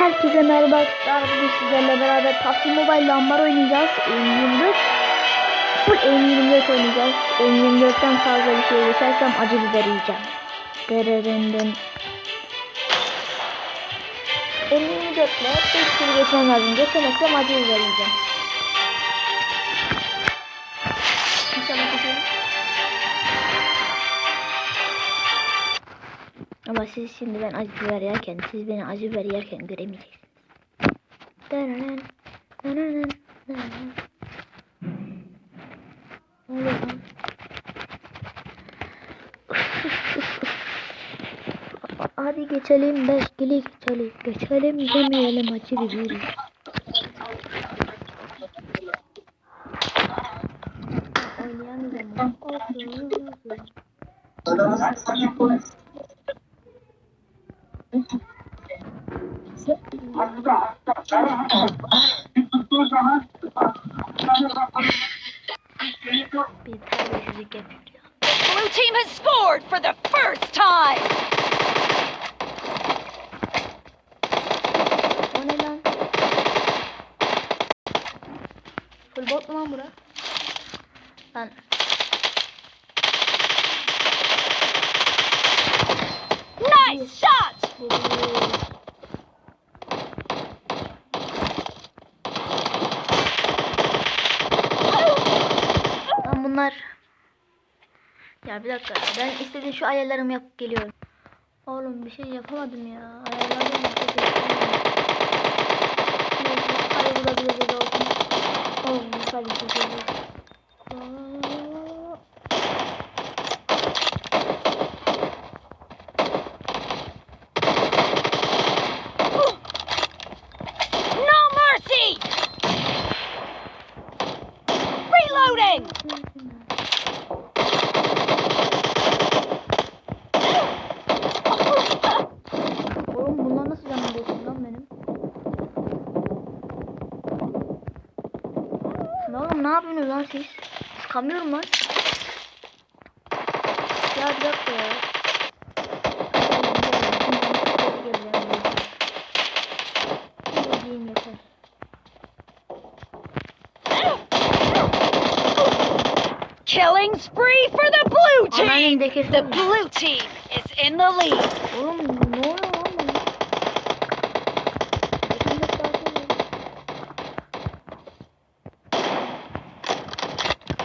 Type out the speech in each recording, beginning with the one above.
Herkese merhaba arkadaşlar. Bugün sizlerle beraber PUBG Mobile Lambar oynayacağız. M24. Full M24 oynayacağız. M24'ten fazla bir şey geçersem acı biber yiyeceğim. Dırırındın. M24 ile 5 kere geçmem lazım. Geçemezsem acı biber yiyeceğim. Ama siz şimdi ben acı biber yerken, siz beni acı biber yerken göremeyeceksiniz. Dananan, dananan, dananan. Ne oluyor lan? Hadi geçelim beşkili geçelim. Geçelim demeyelim acı biberi. Oynayamayacağım. Blue team has scored for the first time. O ne lan? Full bot mu lan bura? Lan. Nice shot. Lan bunlar. Ya bir dakika. Ben istediğim şu ayarlarımı yapıp geliyorum. Oğlum bir şey yapamadım ya. Ayarlarım yapacak. Hayır bu da bir de olsun. Oğlum bir şey değil. Lan siz? Sıkamıyorum lan. Ya bir dakika ya. Killing spree for the blue team. The blue team is in the lead. Oğlum ne oluyor lan bana? Yakında sakin ol.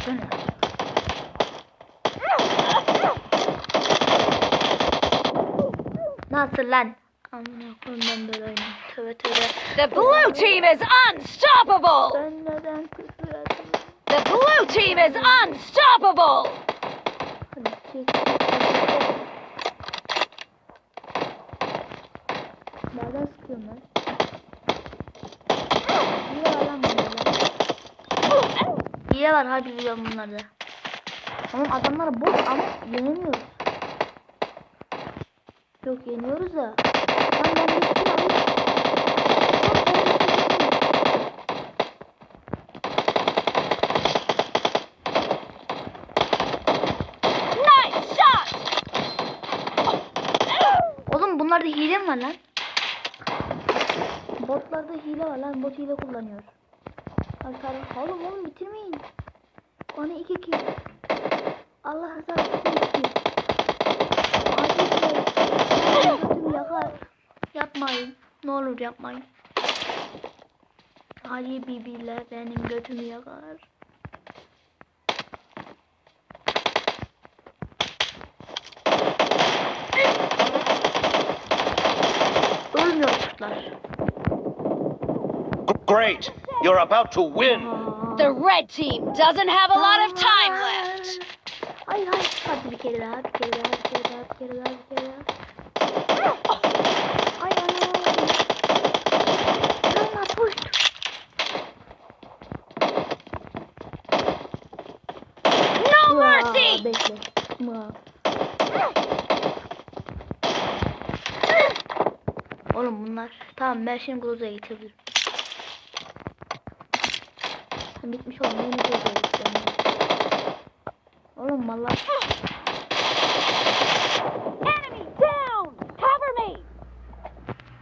Bu ne? Nasıl lan? Amına koyayım ben böyle oynayayım. Tövbe tövbe. The blue team is unstoppable. Ben neden küfür ettim? The blue team is unstoppable. Hadi Hile var harbi biliyorum bunlarda. Oğlum adamlar boş ama yenemiyoruz. Yok yeniyoruz da. Ben ben? Nice shot. Oğlum bunlarda hile var lan? Botlarda hile var lan. Bot hile kullanıyor. Arkadaşlar oğlum oğlum bitirmeyin. Bana iki kill. Allah rızası için iki kill. Götüm yakar. Yapmayın. Ne olur yapmayın. Ali bibiler benim götümü yakar. Ölmüyor kuşlar. Great! You're about to win! The red team doesn't have a lot of time left. Ay ay hadi bir kere daha bir kere daha bir kere daha bir kere daha bir kere daha. Ay ay ay. Rana push. No mercy. Bekle. Mua. Oğlum bunlar. Tamam ben şimdi Groza'ya geçebilirim. Ha, Bitmiş oğlum. Yeni Groza'ya geçeceğim. Oğlum valla. Enemy down. Cover me.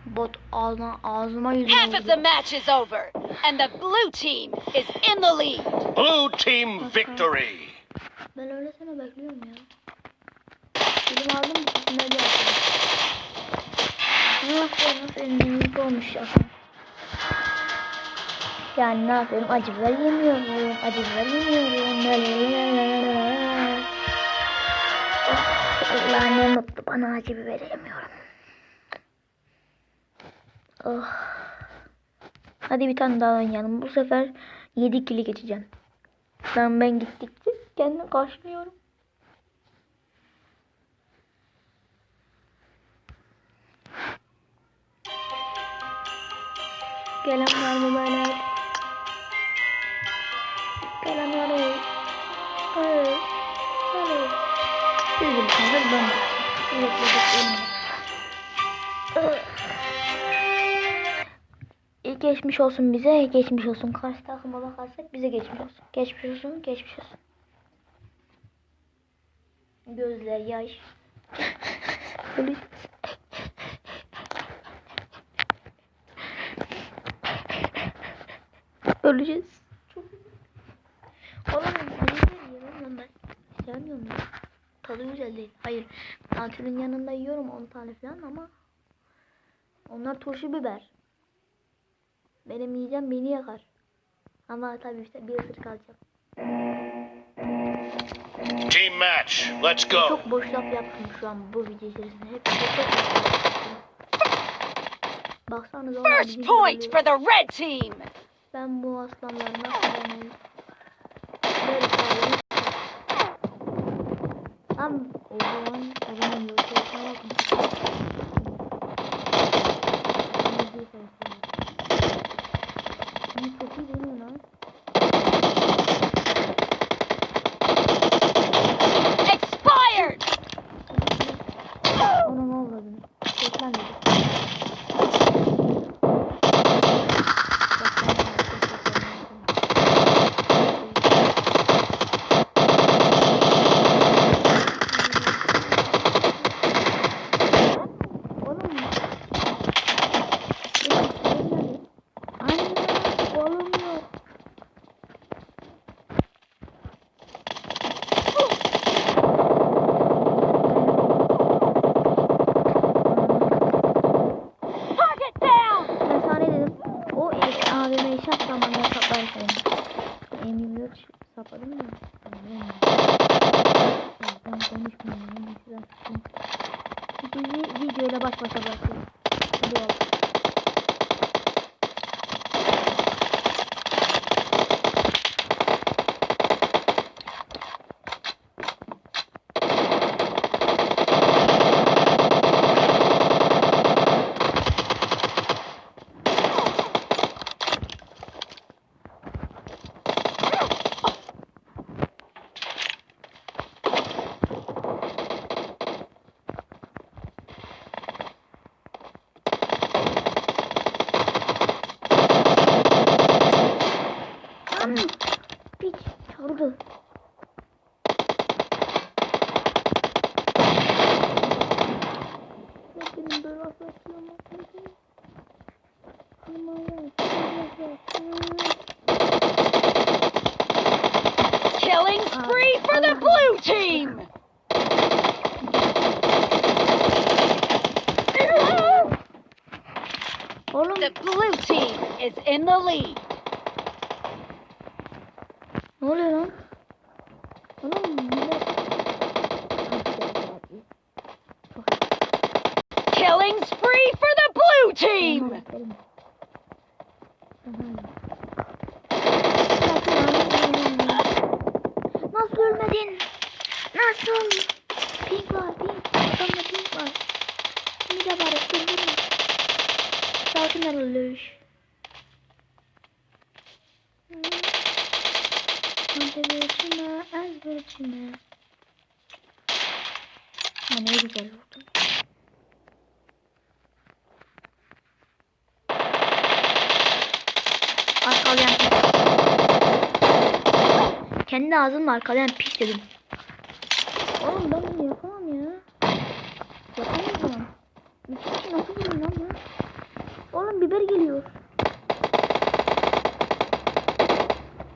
Bot ağzıma, ağzıma yüzüme Half of the match is over, and the blue team is in the lead. Blue team victory. Ben öylesine bekliyorum ya. Film aldım ikisine de yaptım. Ne yapıyorum? Senin olmuş ya. Yani ne yapıyorum? Acı biber yemiyorum. Acı biber yemiyorum. Allah ne mutlu bana acı biber yemiyorum. Oh. Hadi bir tane daha oynayalım. Bu sefer 7 kili geçeceğim. Ben ben gittikçe kendimi karşılıyorum. Gelen var mı böyle? Evet, evet. İyi geçmiş olsun bize, geçmiş olsun. Karşı takıma bakarsak bize geçmiş olsun. Geçmiş olsun, geçmiş olsun. Gözler yaş. Böyle- Öleceğiz. Çok Oğlum yiyorum lan ben. Sevmiyorum ya. Tadı güzel değil. Hayır. Tantülün yanında yiyorum 10 tane falan ama onlar turşu biber. Benim yiyeceğim beni yakar. Ama tabii işte bir ısırık alacağım. Team match. Let's go. Çok boş laf yaptım şu an bu video içerisinde. Hep çok boş laf yaptım. Baksanıza First point for the red team. Ben bu aslanları Tam o zaman o zaman yok. Şuna bakın. Çok iyi değil mi The blue team is in the lead. ne oluyor lan? Oğlum. Killing spree for the blue team. Nasıl ölmedin? Nasıl? Pink var, pink. Sakin ol Luş. Hadi içime, az içime. Ha ne güzel oldu. Arkalayan pis. Kendi ağzımla arkalayan pis dedim. Oğlum ben bunu yapamam ya. Kişi nasıl vurayım lan ben? Biber geliyor.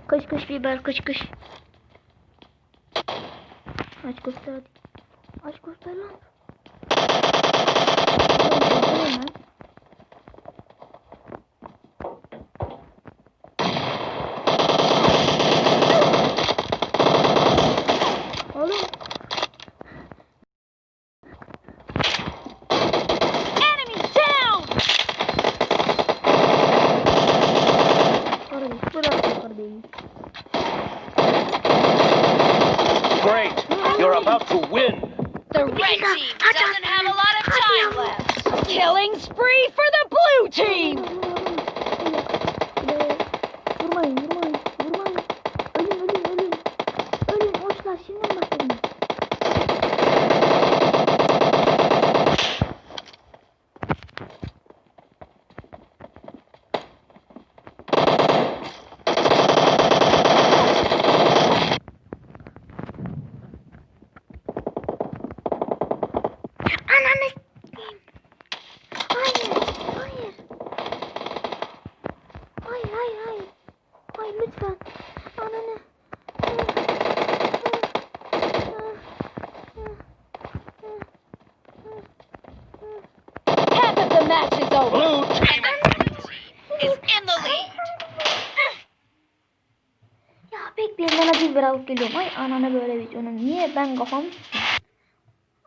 Kış kış biber kış kış. Aç göster hadi. Aç göster lan. Oğlum, göster lan. Oğlum Enemy down! kardeş bırak kardeş. Great. You're about to win. The red team doesn't have a lot of time left. Killing spree for the blue team! Vurmayın, vurmayın, vurmayın. Ölün, ölün, ölün. Ölün, hoşlar. Şimdiden başlayın. Ananı s**eyim. Hayır, hayır. Hayır, hayır, hayır. Hayır lütfen. Ananı. Half of the match is over. Blue team Is in the lead. Ya bekleyin ben acı biber alıp geliyorum. Ay ananı böyle videonun. Niye ben kafam...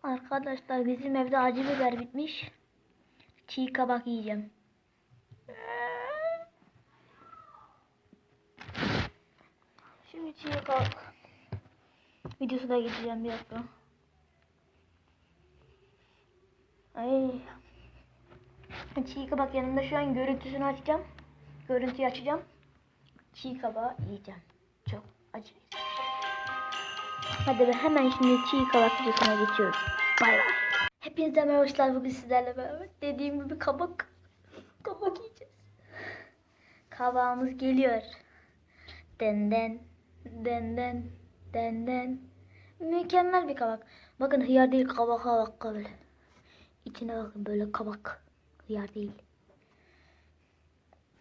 Arkadaşlar bizim evde acı biber bitmiş. Çiğ kabak yiyeceğim. Şimdi çiğ kabak. Videosu da geçeceğim bir dakika. Ay. Çiğ kabak yanımda şu an görüntüsünü açacağım. Görüntüyü açacağım. Çiğ kabağı yiyeceğim. Çok acı. Hadi be hemen şimdi çiğ kabak videosuna geçiyoruz. Bay bay. Hepinize merhabalar bugün sizlerle beraber. Dediğim gibi kabak. Kabak yiyeceğiz. Kabağımız geliyor. Den den. Den den. Den den. Mükemmel bir kabak. Bakın hıyar değil kabak kabak böyle. İçine bakın böyle kabak. Hıyar değil.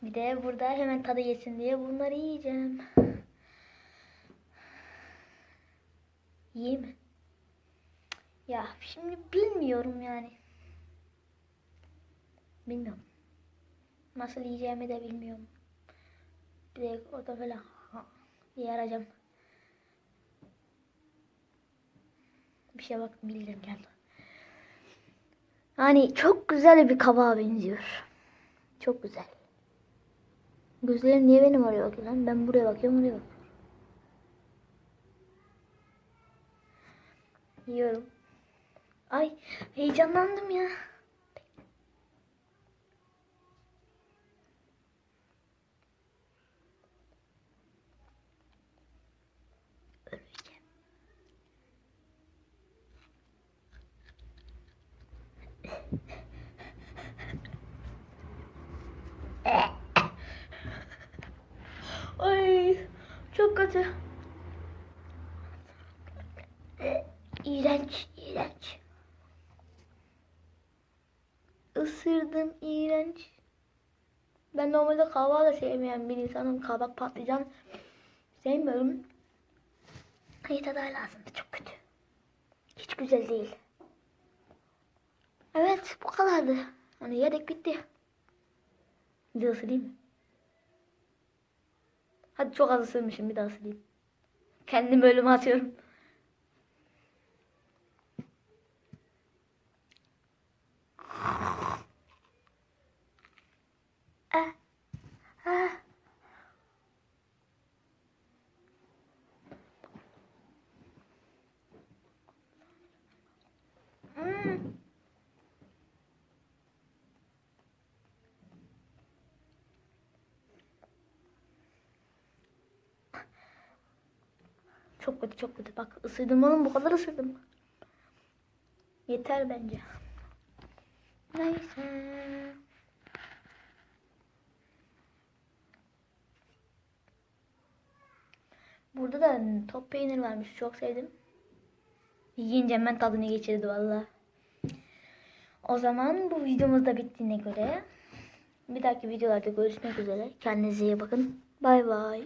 Bir de burada hemen tadı yesin diye bunları yiyeceğim. Yiyeyim mi? Ya şimdi bilmiyorum yani. Bilmiyorum. Nasıl yiyeceğimi de bilmiyorum. Bir de orada böyle arayacağım. Bir şey bak bildim geldi. Yani çok güzel bir kabağa benziyor. Çok güzel. Gözlerim niye benim oraya bakıyor lan? Ben buraya bakıyorum oraya bakıyorum. Yiyorum. Ay heyecanlandım ya. Öleceğim. Ay çok kötü. İğrenç. Isırdım, iğrenç. Ben normalde kahvaltı da sevmeyen bir insanım. Kabak patlıcan sevmiyorum. İyi tadı hala ağzımda çok kötü. Hiç güzel değil. Evet bu kadardı. Hani yedik bitti. Bir ısırayım mı? Hadi çok az ısırmışım bir daha ısırayım. Kendimi ölüme atıyorum. Çok kötü çok kötü. Bak ısırdım oğlum bu kadar ısırdım. Yeter bence. Neyse. Burada da top peynir varmış. Çok sevdim. Yiyince ben tadını geçirdi valla. O zaman bu videomuz da bittiğine göre Bir dahaki videolarda görüşmek üzere. Kendinize iyi bakın. Bay bay.